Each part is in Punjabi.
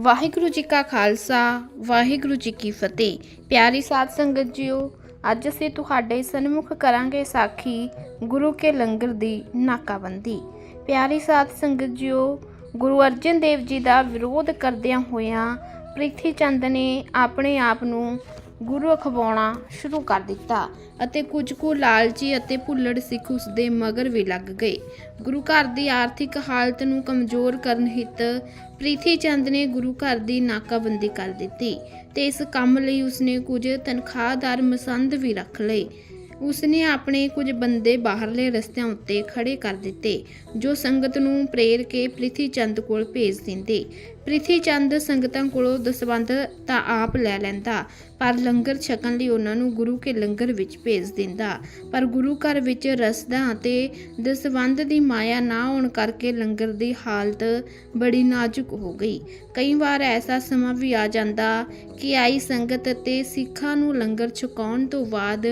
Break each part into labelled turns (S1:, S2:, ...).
S1: ਵਾਹਿਗੁਰੂ ਜੀ ਕਾ ਖਾਲਸਾ, ਵਾਹਿਗੁਰੂ ਜੀ ਕੀ ਫਤਿਹ। ਪਿਆਰੀ ਸਾਧ ਸੰਗਤ ਜੀਓ, ਅੱਜ ਅਸੀਂ ਤੁਹਾਡੇ ਸਨਮੁਖ ਕਰਾਂਗੇ ਸਾਖੀ ਗੁਰੂ ਕੇ ਲੰਗਰ ਦੀ ਨਾਕਾਬੰਦੀ। ਪਿਆਰੀ ਸਾਧ ਸੰਗਤ ਜੀਓ, ਗੁਰੂ ਅਰਜਨ ਦੇਵ ਜੀ ਦਾ ਵਿਰੋਧ ਕਰਦਿਆਂ ਹੋਇਆਂ ਪ੍ਰਿਥੀ ਚੰਦ ਨੇ ਆਪਣੇ ਆਪ ਨੂੰ ਗੁਰੂ ਅਖਵਾਉਣਾ ਸ਼ੁਰੂ ਕਰ ਦਿੱਤਾ ਅਤੇ ਕੁਝ ਕੁ ਲਾਲਚੀ ਅਤੇ ਭੁੱਲੜ ਸਿੱਖ ਉਸ ਦੇ ਮਗਰ ਵੀ ਲੱਗ ਗਏ। ਗੁਰੂ ਘਰ ਦੀ ਆਰਥਿਕ ਹਾਲਤ ਨੂੰ ਕਮਜ਼ੋਰ ਕਰਨ ਹਿੱਤ ਪ੍ਰੀਥੀ ਚੰਦ ਨੇ ਗੁਰੂ ਘਰ ਦੀ ਨਾਕਾਬੰਦੀ ਕਰ ਦਿੱਤੀ ਤੇ ਇਸ ਕੰਮ ਲਈ ਉਸਨੇ ਕੁਝ ਤਨਖਾਹਦਾਰ ਮਸੰਦ ਵੀ ਰੱਖ ਲਏ। ਉਸਨੇ ਆਪਣੇ ਕੁਝ ਬੰਦੇ ਬਾਹਰਲੇ ਰਸਤਿਆਂ ਉੱਤੇ ਖੜੇ ਕਰ ਦਿੱਤੇ, ਜੋ ਸੰਗਤ ਨੂੰ ਪ੍ਰੇਰ ਕੇ ਪ੍ਰਿਥੀ ਚੰਦ ਕੋਲ ਭੇਜ ਦਿੰਦੇ। ਪ੍ਰਿਥੀ ਚੰਦ ਸੰਗਤਾਂ ਕੋਲੋਂ ਦਸਵੰਧ ਤਾਂ ਆਪ ਲੈ ਲੈਂਦਾ, ਪਰ ਲੰਗਰ ਛਕਣ ਲਈ ਉਹਨਾਂ ਨੂੰ ਗੁਰੂ ਕੇ ਲੰਗਰ ਵਿੱਚ ਭੇਜ ਦਿੰਦਾ। ਪਰ ਗੁਰੂ ਘਰ ਵਿੱਚ ਰਸਦਾਂ ਅਤੇ ਦਸਵੰਧ ਦੀ ਮਾਇਆ ਨਾ ਹੋਣ ਕਰਕੇ ਲੰਗਰ ਦੀ ਹਾਲਤ ਬੜੀ ਨਾਜ਼ੁਕ ਹੋ ਗਈ। ਕਈ ਵਾਰ ਐਸਾ ਸਮਾਂ ਵੀ ਆ ਜਾਂਦਾ ਕਿ ਆਈ ਸੰਗਤ ਅਤੇ ਸਿੱਖਾਂ ਨੂੰ ਲੰਗਰ ਛਕਾਉਣ ਤੋਂ ਬਾਅਦ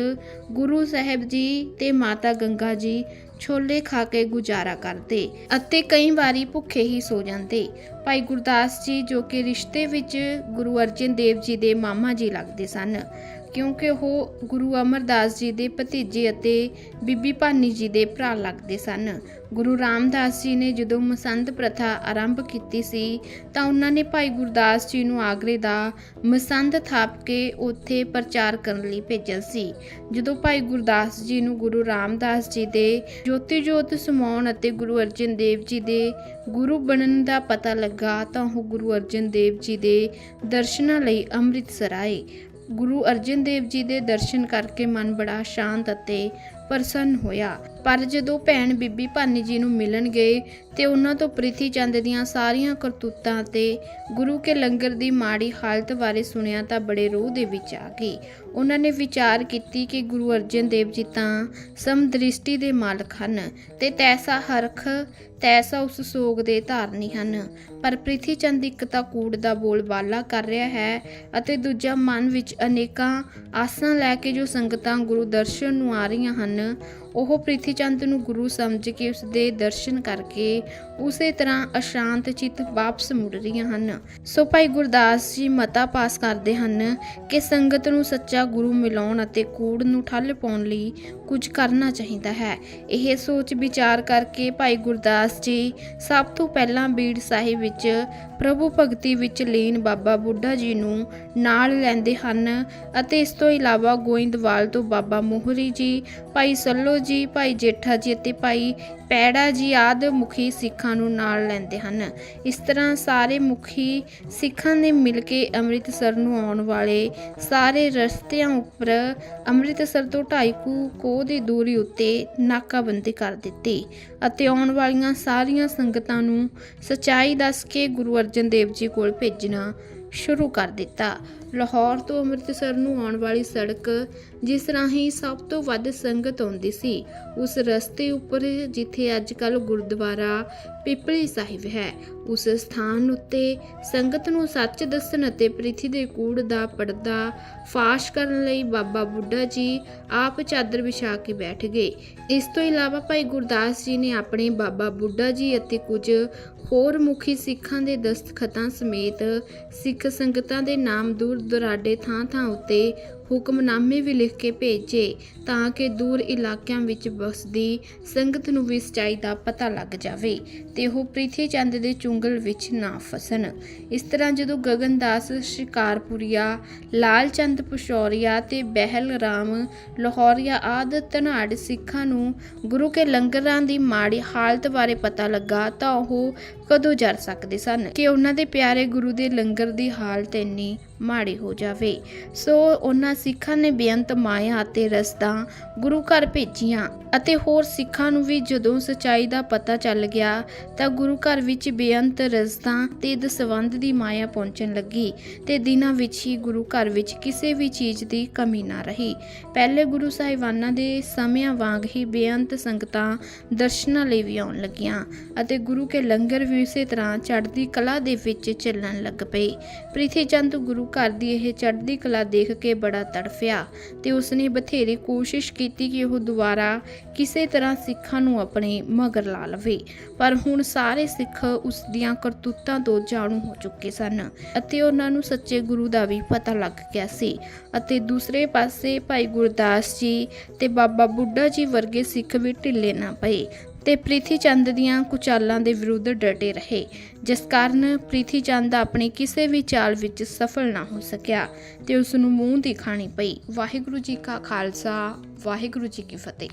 S1: ਗੁਰੂ ਸਾਹਿਬ ਜੀ ਤੇ ਮਾਤਾ ਗੰਗਾ ਜੀ ਛੋਲੇ ਖਾ ਕੇ ਗੁਜ਼ਾਰਾ ਕਰਦੇ ਅਤੇ ਕਈ ਵਾਰੀ ਭੁੱਖੇ ਹੀ ਸੋ ਜਾਂਦੇ। ਭਾਈ ਗੁਰਦਾਸ ਜੀ ਜੋ ਕਿ ਰਿਸ਼ਤੇ ਵਿੱਚ ਗੁਰੂ ਅਰਜਨ ਦੇਵ ਜੀ ਦੇ ਮਾਮਾ ਜੀ ਲੱਗਦੇ ਸਨ। ਕਿਉਂਕਿ ਉਹ ਗੁਰੂ ਅਮਰਦਾਸ ਜੀ ਦੇ ਭਤੀਜੇ ਅਤੇ ਬੀਬੀ ਭਾਨੀ ਜੀ ਦੇ ਭਰਾ ਲੱਗਦੇ ਸਨ। ਗੁਰੂ ਰਾਮਦਾਸ ਜੀ ਨੇ ਜਦੋਂ ਮਸੰਦ ਪ੍ਰਥਾ ਆਰੰਭ ਕੀਤੀ ਸੀ, ਤਾਂ ਉਹਨਾਂ ਨੇ ਭਾਈ ਗੁਰਦਾਸ ਜੀ ਨੂੰ ਆਗਰੇ ਦਾ ਮਸੰਦ ਥਾਪ ਕੇ ਉੱਥੇ ਪ੍ਰਚਾਰ ਕਰਨ ਲਈ ਭੇਜਿਆ ਸੀ। ਜਦੋਂ ਭਾਈ ਗੁਰਦਾਸ ਜੀ ਨੂੰ ਗੁਰੂ ਰਾਮਦਾਸ ਜੀ ਦੇ ਜੋਤੀ ਜੋਤ ਸਮਾਉਣ ਅਤੇ ਗੁਰੂ ਅਰਜਨ ਦੇਵ ਜੀ ਦੇ ਗੁਰੂ ਬਣਨ ਦਾ ਪਤਾ ਲੱਗਾ, ਤਾਂ ਉਹ ਗੁਰੂ ਅਰਜਨ ਦੇਵ ਜੀ ਦੇ ਦਰਸ਼ਨਾਂ ਲਈ ਅੰਮ੍ਰਿਤਸਰ ਆਏ। ਗੁਰੂ ਅਰਜਨ ਦੇਵ ਜੀ ਦੇ ਦਰਸ਼ਨ ਕਰਕੇ ਮਨ ਬੜਾ ਸ਼ਾਂਤ ਅਤੇ ਪ੍ਰਸੰਨ ਹੋਇਆ। ਪਰ ਜਦੋਂ ਭੈਣ ਬੀਬੀ ਭਾਨੀ ਜੀ ਨੂੰ ਮਿਲਣ ਗਏ ਤੇ ਉਹਨਾਂ ਤੋਂ ਪ੍ਰਿਥੀ ਚੰਦ ਦੀਆਂ ਸਾਰੀਆਂ ਕਰਤੂਤਾਂ ਤੇ ਗੁਰੂ ਕੇ ਲੰਗਰ ਦੀ ਮਾੜੀ ਹਾਲਤ ਬਾਰੇ ਸੁਣਿਆ ਤਾਂ ਬੜੇ ਰੋਹ ਦੇ ਵਿੱਚ ਆ ਗਈ ਉਹਨਾਂ ਨੇ ਵਿਚਾਰ ਕੀਤੀ ਕਿ ਗੁਰੂ ਅਰਜਨ ਦੇਵ ਜੀ ਤਾਂ ਸਮਦ੍ਰਿਸ਼ਟੀ ਦੇ ਮਾਲਕ ਹਨ ਤੇ ਤੈਸਾ ਹਰਖ, ਤੈਸਾ ਉਸ ਸੋਗ ਦੇ ਧਾਰਨੀ ਹਨ। ਪਰ ਪ੍ਰਿਥੀ ਚੰਦ ਇੱਕ ਤਾਂ ਕੂੜ ਦਾ ਬੋਲਬਾਲਾ ਕਰ ਰਿਹਾ ਹੈ ਅਤੇ ਦੂਜਾ ਮਨ ਵਿੱਚ ਅਨੇਕਾਂ ਆਸਾਂ ਲੈ ਕੇ ਜੋ ਸੰਗਤਾਂ ਗੁਰੂ ਦਰਸ਼ਨ ਨੂੰ ਆ ਰਹੀਆਂ ਹਨ, ਉਹ ਪ੍ਰਿਥੀ ਚੰਦ ਨੂੰ ਗੁਰੂ ਸਮਝ ਕੇ ਉਸ ਦੇ ਦਰਸ਼ਨ ਕਰਕੇ ਉਸੇ ਤਰ੍ਹਾਂ ਅਸ਼ਾਂਤ ਚਿੱਤ ਵਾਪਸ ਮੁੜ ਰਹੀਆਂ ਹਨ। ਸੋ ਭਾਈ ਗੁਰਦਾਸ ਜੀ ਮਤਾ ਪਾਸ ਕਰਦੇ ਹਨ ਕਿ ਸੰਗਤ ਨੂੰ ਸੱਚਾ ਗੁਰੂ ਮਿਲਾਉਣ ਅਤੇ ਕੂੜ ਨੂੰ ਠੱਲ ਪਾਉਣ ਲਈ ਕੁਝ ਕਰਨਾ ਚਾਹੀਦਾ ਹੈ। ਇਹ ਸੋਚ ਵਿਚਾਰ ਕਰਕੇ ਭਾਈ ਗੁਰਦਾਸ ਜੀ ਸਭ ਤੋਂ ਪਹਿਲਾਂ ਬੀੜ ਸਾਹਿਬ ਵਿੱਚ ਪ੍ਰਭੂ ਭਗਤੀ ਵਿੱਚ ਲੀਨ ਬਾਬਾ ਬੁੱਢਾ ਜੀ ਨੂੰ ਨਾਲ ਲੈਂਦੇ ਹਨ ਅਤੇ ਇਸ ਤੋਂ ਇਲਾਵਾ ਗੋਇੰਦਵਾਲ ਤੋਂ ਬਾਬਾ ਮੋਹਰੀ ਜੀ, ਭਾਈ ਸੱਲੋ ਜੀ, ਭਾਈ ਜੇਠਾ ਜੀ ਅਤੇ ਭਾਈ ਪੈੜਾ ਜੀ ਆਦ ਮੁਖੀ ਸਿੱਖਾਂ ਨੂੰ ਨਾਲ ਲੈਂਦੇ ਹਨ। ਇਸ ਤਰ੍ਹਾਂ ਸਾਰੇ ਮੁਖੀ ਸਿੱਖਾਂ ਨੇ ਮਿਲ ਕੇ ਅੰਮ੍ਰਿਤਸਰ ਨੂੰ ਆਉਣ ਵਾਲੇ ਸਾਰੇ ਰਸਤਿਆਂ ਉੱਪਰ ਅੰਮ੍ਰਿਤਸਰ ਤੋਂ ਢਾਈ ਕੁ ਕੋਹ ਦੀ ਦੂਰੀ ਉੱਤੇ ਨਾਕਾਬੰਦੀ ਕਰ ਦਿੱਤੀ ਅਤੇ ਆਉਣ ਵਾਲੀਆਂ ਸਾਰੀਆਂ ਸੰਗਤਾਂ ਨੂੰ ਸਚਾਈ ਦੱਸ ਕੇ ਗੁਰੂ ਅਰਜਨ ਦੇਵ ਜੀ ਕੋਲ ਭੇਜਣਾ ਸ਼ੁਰੂ ਕਰ ਦਿੱਤਾ। ਲਾਹੌਰ ਤੋਂ ਅੰਮ੍ਰਿਤਸਰ ਨੂੰ ਆਉਣ ਵਾਲੀ ਸੜਕ ਜਿਸ ਰਾਹੀਂ ਸਭ ਤੋਂ ਵੱਧ ਸੰਗਤ ਆਉਂਦੀ ਸੀ, ਉਸ ਰਸਤੇ ਉੱਪਰ ਜਿੱਥੇ ਅੱਜ ਕੱਲ ਗੁਰਦੁਆਰਾ ਪਿਪਲੀ ਸਾਹਿਬ ਹੈ, ਉਸ ਸਥਾਨ ਉੱਤੇ ਸੰਗਤ ਨੂੰ ਸੱਚ ਦੱਸਣ ਅਤੇ ਪ੍ਰਿਥੀ ਦੇ ਕੂੜ ਦਾ ਪਰਦਾ ਫਾਸ਼ ਕਰਨ ਲਈ ਬਾਬਾ ਬੁੱਢਾ ਜੀ ਆਪ ਚਾਦਰ ਵਿਛਾ ਕੇ ਬੈਠ ਗਏ। ਇਸ ਤੋਂ ਇਲਾਵਾ ਭਾਈ ਗੁਰਦਾਸ ਜੀ ਨੇ ਆਪਣੇ ਬਾਬਾ ਬੁੱਢਾ ਜੀ ਅਤੇ ਕੁਝ ਹੋਰ ਮੁਖੀ ਸਿੱਖਾਂ ਦੇ ਦਸਤਖਤਾਂ ਸਮੇਤ ਸਿੱਖ ਸੰਗਤਾਂ ਦੇ ਨਾਮ ਦੂਰ ਦੁਰਾਡੇ ਥਾਂ-ਥਾਂ ਉੱਤੇ ਹੁਕਮਨਾਮੇ ਵੀ ਲਿਖ ਕੇ ਭੇਜੇ ਤਾਂ ਕਿ ਦੂਰ ਇਲਾਕਿਆਂ ਵਿੱਚ ਵਸਦੀ ਸੰਗਤ ਨੂੰ ਵੀ ਸਚਾਈ ਦਾ ਪਤਾ ਲੱਗ ਜਾਵੇ ਤੇ ਉਹ ਪ੍ਰਿਥੀ ਚੰਦ ਦੇ ਚੁੰਗਲ ਵਿੱਚ ਨਾ ਫਸਣ। ਇਸ ਤਰ੍ਹਾਂ ਜਦੋਂ ਗਗਨਦਾਸ, ਸ਼ਿਕਾਰਪੁਰੀਆ, ਲਾਲਚੰਦ ਪਸ਼ੌਰੀਆ ਤੇ ਬਹਿਲ ਰਾਮ ਲਾਹੌਰੀਆ ਆਦ ਧਨਾੜ ਸਿੱਖਾਂ ਨੂੰ ਗੁਰੂ ਕੇ ਲੰਗਰਾਂ ਦੀ ਮਾੜੀ ਹਾਲਤ ਬਾਰੇ ਪਤਾ ਲੱਗਾ ਤਾਂ ਉਹ ਕਦੋਂ ਜਰ ਸਕਦੇ ਸਨ ਕਿ ਉਹਨਾਂ ਦੇ ਪਿਆਰੇ ਗੁਰੂ ਦੇ ਲੰਗਰ ਦੀ ਹਾਲਤ ਇੰਨੀ ਮਾੜੀ ਹੋ ਜਾਵੇ। ਸੋ ਉਹਨਾਂ ਸਿੱਖਾਂ ਨੇ ਬੇਅੰਤ ਮਾਇਆ ਅਤੇ ਰਸਦਾਂ ਗੁਰੂ ਘਰ ਭੇਜੀਆਂ ਅਤੇ ਹੋਰ ਸਿੱਖਾਂ ਨੂੰ ਵੀ ਜਦੋਂ ਸਚਾਈ ਦਾ ਪਤਾ ਚੱਲ ਗਿਆ ਤਾਂ ਗੁਰੂ ਘਰ ਵਿੱਚ ਬੇਅੰਤ ਰਸਦਾਂ ਤੇ ਦਸਵੰਧ ਦੀ ਮਾਇਆ ਪਹੁੰਚਣ ਲੱਗੀ ਤੇ ਦਿਨਾਂ ਵਿੱਚ ਹੀ ਗੁਰੂ ਘਰ ਵਿੱਚ ਕਿਸੇ ਵੀ ਚੀਜ਼ ਦੀ ਕਮੀ ਨਾ ਰਹੀ। ਪਹਿਲੇ ਗੁਰੂ ਸਾਹਿਬਾਨਾਂ ਦੇ ਸਮਿਆਂ ਵਾਂਗ ਹੀ ਬੇਅੰਤ ਸੰਗਤਾਂ ਦਰਸ਼ਨਾਂ ਲਈ ਵੀ ਆਉਣ ਲੱਗੀਆਂ ਅਤੇ ਗੁਰੂ ਕੇ ਲੰਗਰ ਵੀ ਵੀ ਉਸੇ ਤਰ੍ਹਾਂ ਚੜ੍ਹਦੀ ਕਲਾ ਦੇ ਵਿੱਚ ਚੱਲਣ ਲੱਗ ਪਏ ਪ੍ਰਿਥੀ ਚੰਦ ਗੁਰੂ ਘਰ ਦੀ ਇਹ ਚੜ੍ਹਦੀ ਕਲਾ ਦੇਖ ਕੇ ਬੜਾ ਤੜਫਿਆ ਤੇ ਉਸਨੇ ਬਥੇਰੀ ਕੋਸ਼ਿਸ਼ ਕੀਤੀ ਕਿ ਉਹ ਦੁਬਾਰਾ ਕਿਸੇ ਤਰ੍ਹਾਂ ਸਿੱਖਾਂ ਨੂੰ ਆਪਣੇ ਮਗਰ ਲਾ ਲਵੇ। ਪਰ ਹੁਣ ਸਾਰੇ ਸਿੱਖ ਉਸ ਦੀਆਂ ਕਰਤੂਤਾਂ ਤੋਂ ਜਾਣੂ ਹੋ ਚੁੱਕੇ ਸਨ ਅਤੇ ਉਹਨਾਂ ਨੂੰ ਸੱਚੇ ਗੁਰੂ ਦਾ ਵੀ ਪਤਾ ਲੱਗ ਗਿਆ ਸੀ ਅਤੇ ਦੂਸਰੇ ਪਾਸੇ ਭਾਈ ਗੁਰਦਾਸ ਜੀ ਤੇ ਬਾਬਾ ਬੁੱਢਾ ਜੀ ਵਰਗੇ ਸਿੱਖ ਵੀ ਢਿੱਲੇ ਨਾ ਪਏ ਤੇ ਪ੍ਰਿਥੀ ਚੰਦ ਦੀਆਂ ਕੁਚਾਲਾਂ ਦੇ ਵਿਰੁੱਧ ਡਟੇ ਰਹੇ, ਜਿਸ ਕਾਰਨ ਪ੍ਰਿਥੀ ਚੰਦ ਆਪਣੀ ਕਿਸੇ ਵੀ ਚਾਲ ਵਿੱਚ ਸਫਲ ਨਾ ਹੋ ਸਕਿਆ ਤੇ ਉਸ ਨੂੰ ਮੂੰਹ ਦੀ ਖਾਣੀ ਪਈ। ਵਾਹਿਗੁਰੂ ਜੀ ਕਾ ਖਾਲਸਾ, ਵਾਹਿਗੁਰੂ ਜੀ ਕੀ ਫਤਿਹ।